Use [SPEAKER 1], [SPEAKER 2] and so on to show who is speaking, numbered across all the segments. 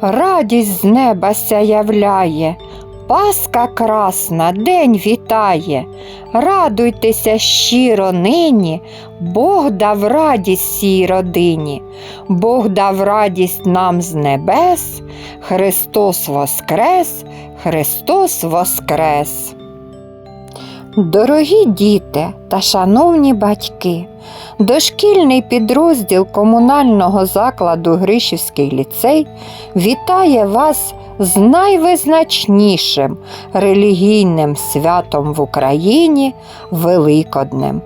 [SPEAKER 1] Радість з неба сяявляє, Паска красна, день вітає. Радуйтеся щиро нині, Бог дав радість цій родині, Бог дав радість нам з небес, Христос воскрес, Христос воскрес. Дорогі діти та шановні батьки, дошкільний підрозділ комунального закладу Гришівський ліцей вітає вас з найвизначнішим релігійним святом в Україні Великоднем.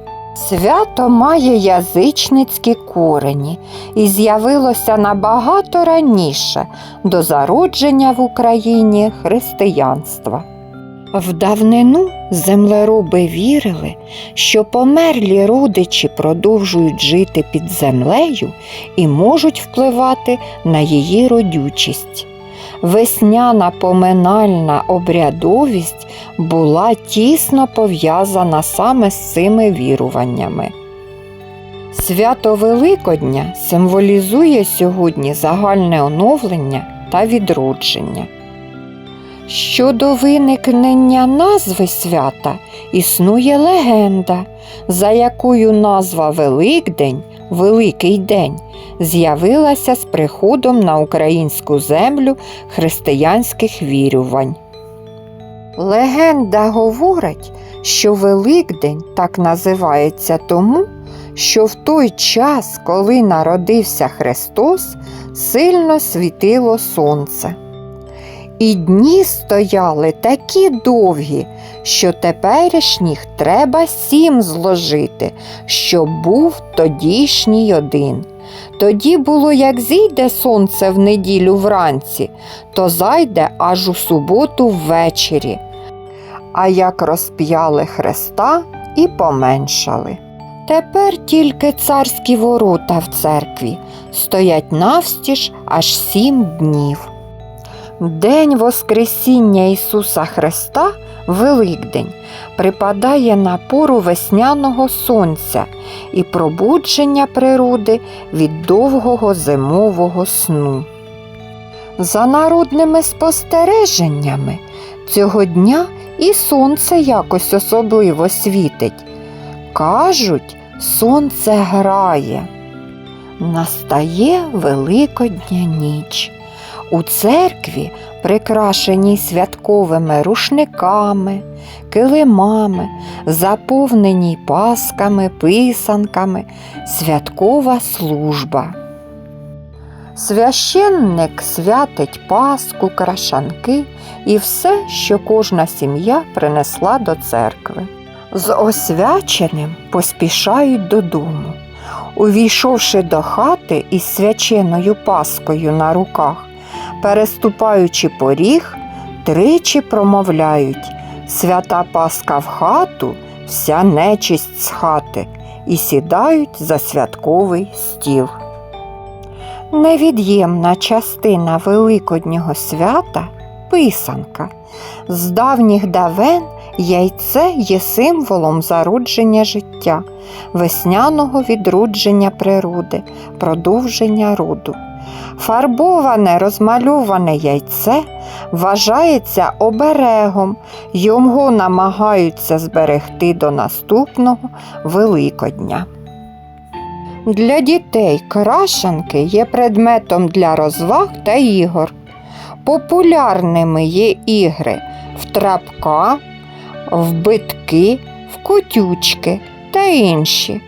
[SPEAKER 1] Свято має язичницькі корені і з'явилося набагато раніше до зародження в Україні християнства. В давнину землероби вірили, що померлі родичі продовжують жити під землею і можуть впливати на її родючість. Весняна поминальна обрядовість була тісно пов'язана саме з цими віруваннями. Свято Великодня символізує сьогодні загальне оновлення та відродження. Щодо виникнення назви свята існує легенда, за якою назва Великдень, Великий День, з'явилася з приходом на українську землю християнських вірувань. Легенда говорить, що Великдень так називається тому, що в той час, коли народився Христос, сильно світило сонце. І дні стояли такі довгі, що теперішніх треба сім зложити, щоб був тодішній один. Тоді було, як зійде сонце в неділю вранці, то зайде аж у суботу ввечері. А як розп'яли Христа і поменшали. Тепер тільки царські ворота в церкві стоять навстіж аж сім днів. День Воскресіння Ісуса Христа, Великдень, припадає на пору весняного сонця і пробудження природи від довгого зимового сну. За народними спостереженнями, цього дня і сонце якось особливо світить. Кажуть, сонце грає. Настає Великодня ніч. У церкві, прикрашеній святковими рушниками, килимами, заповненій пасками, писанками, святкова служба. Священник святить паску, крашанки і все, що кожна сім'я принесла до церкви. З освяченим поспішають додому. Увійшовши до хати із свяченою паскою на руках, переступаючи поріг, тричі промовляють Свята Паска в хату, вся нечисть з хати, і сідають за святковий стіл. Невід'ємна частина Великоднього свята писанка. З давніх давен яйце є символом зародження життя, весняного відродження природи, продовження роду. Фарбоване розмальоване яйце вважається оберегом, його намагаються зберегти до наступного Великодня. Для дітей крашанки є предметом для розваг та ігор. Популярними є ігри в трапка, в битки, в котючки та інші.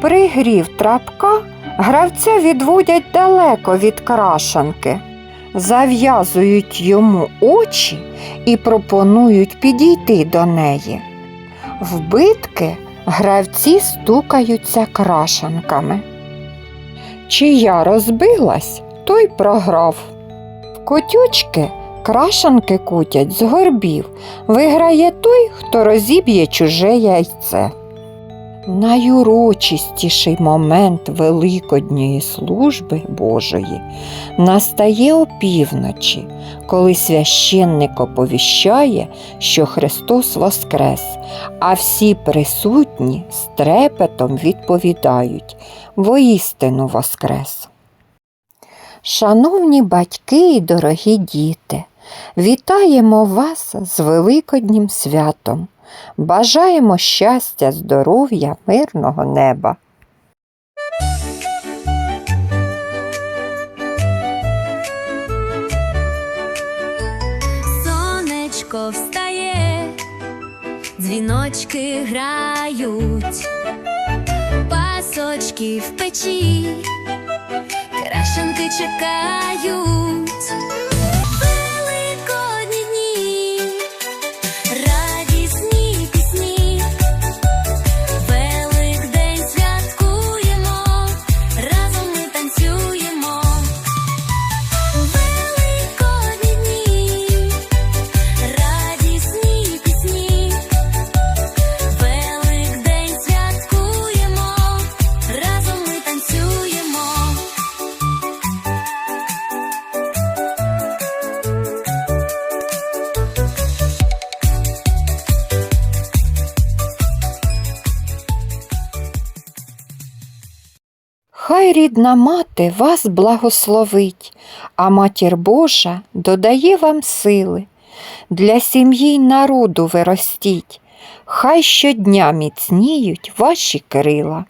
[SPEAKER 1] При грі в трапка гравця відводять далеко від крашанки, зав'язують йому очі і пропонують підійти до неї. В битки гравці стукаються крашанками. Чия розбилась, той програв. В котючки крашанки кутять з горбів, виграє той, хто розіб'є чуже яйце. Найурочистіший момент Великодньої служби Божої настає опівночі, коли священник оповіщає, що Христос Воскрес, а всі присутні з трепетом відповідають Воістину Воскрес. Шановні батьки і дорогі діти, вітаємо вас з Великоднім святом. Бажаємо щастя, здоров'я, мирного неба.
[SPEAKER 2] Сонечко встає, дзвіночки грають, пасочки в печі, крашенки чекають.
[SPEAKER 1] Хай рідна мати вас благословить, а матір Божа додає вам сили. Для сім'ї й народу ви ростіть, хай щодня міцніють ваші крила.